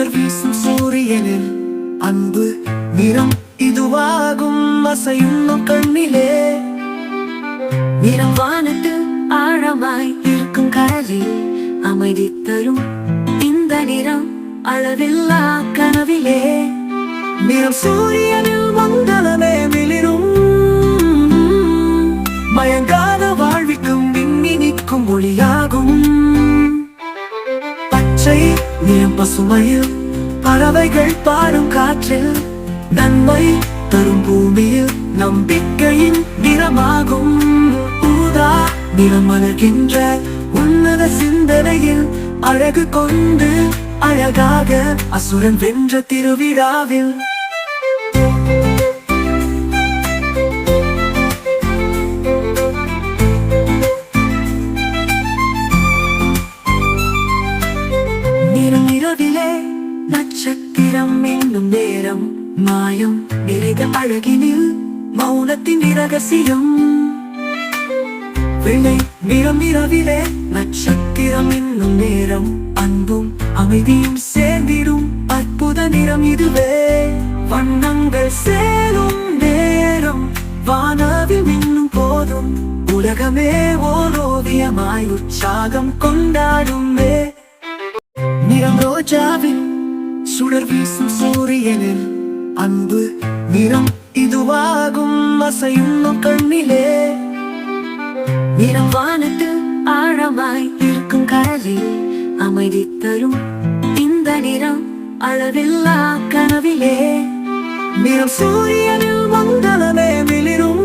அழகர் வீசும் சூரியனில் அன்பு நிறம் இதுவாகும். அசையும் கண்ணிலே நிறம் வானத்தில் ஆழமாய் இருக்கும் கடலில் அமைதி தரும். இந்த நிறம் அளவில்லா கனவிலே நிறம் சூரியனில் மங்களமே மிளிரும் மயங்காத வாழ்விக்கும் விண்மி நிற்கும் ஒளியா நிறம் பசுமையில் பறவைகள் பாடும் காற்றில் நன்மை தரும் பூமியில் நம்பிக்கையின் நிறமாகும். ஊதா நிறம் மலர்கின்ற உன்னத சிந்தனையில் அழகு கொண்டு அழகாக அசுரன் வென்ற திருவிழாவில் நட்சத்திரம் நேரம் மாயம். நிறைந்த அழகினில் மௌனத்தின் இரகசியம். வெள்ளை நிறம் இரவிலே நட்சத்திரம் என்னும் நேரம். அன்பும் அமைதியும் சேர்ந்திடும் அற்புத நிறம் இதுவே. வண்ணங்கள் சேரும் நேரம். வானவில் மின்னும் போதும். உலகமே ஓர் ஓவியமாய் உற்சாகம் கொண்டாடும். நிறம் ரோஜாவின் சுடர் வீசும் சூரியனில் அன்பு நிறம் இதுவாகும் அசையும் கண்ணிலே. நிறம் வானத்து ஆழமாய் இருக்கும் கடலில் அமைதி தரும் இந்த நிறம் அளவில்லா கனவிலே. நிறம் சூரியனில் மங்களமே மிளிரும்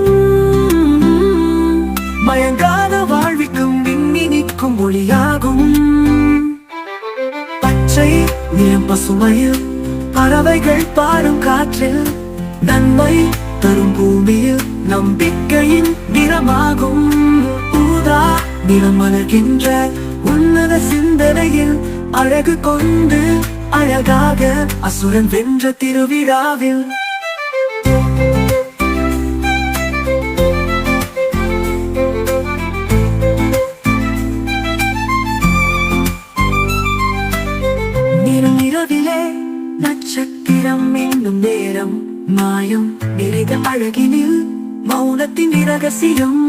மயங்காத வாழ்விக்கும் விண்மினிக்கும் ஒளியாகும் பச்சை நிறம் பசுமையில் பறவைகள் பாடும் காற்றில் நன்மை தரும் பூமியில் நம்பிக்கையின் நிறமாகும். ஊதா நிறம் மலர்கின்ற உன்னத சிந்தனையில் அழகு கொண்டு அழகாக அசுரன் வென்ற திருவிழாவில் நட்சத்திரம் என்னும் நேரம். மாயம் நிறைந்த அழகினில் மௌனத்தின் இரகசியம்.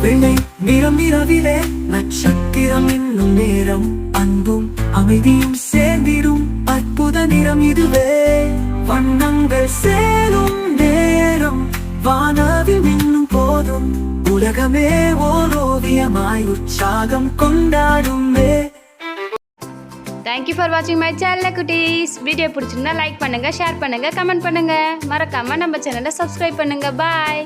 வெள்ளை நிறம் இரவிலே நட்சத்திரம் என்னும் நேரம். அன்பும் அமைதியும் சேர்ந்திடும். அற்புத நிறம் இதுவே. வண்ணங்கள் சேரும் நேரம். வானவில் மின்னும் போதும். உலகமே ஓர் ஓவியமாய் உற்சாகம் கொண்டாடுமே. தேங்க்யூ ஃபார் வாட்சிங் மை சேனல் குட்டீஸ் வீடியோ பிடிச்சிருந்தா லைக் பண்ணுங்கள் ஷேர் பண்ணுங்கள் கமெண்ட் பண்ணுங்கள் மறக்காமல் நம்ம சேனலை சப்ஸ்கிரைப் பண்ணுங்கள் பாய்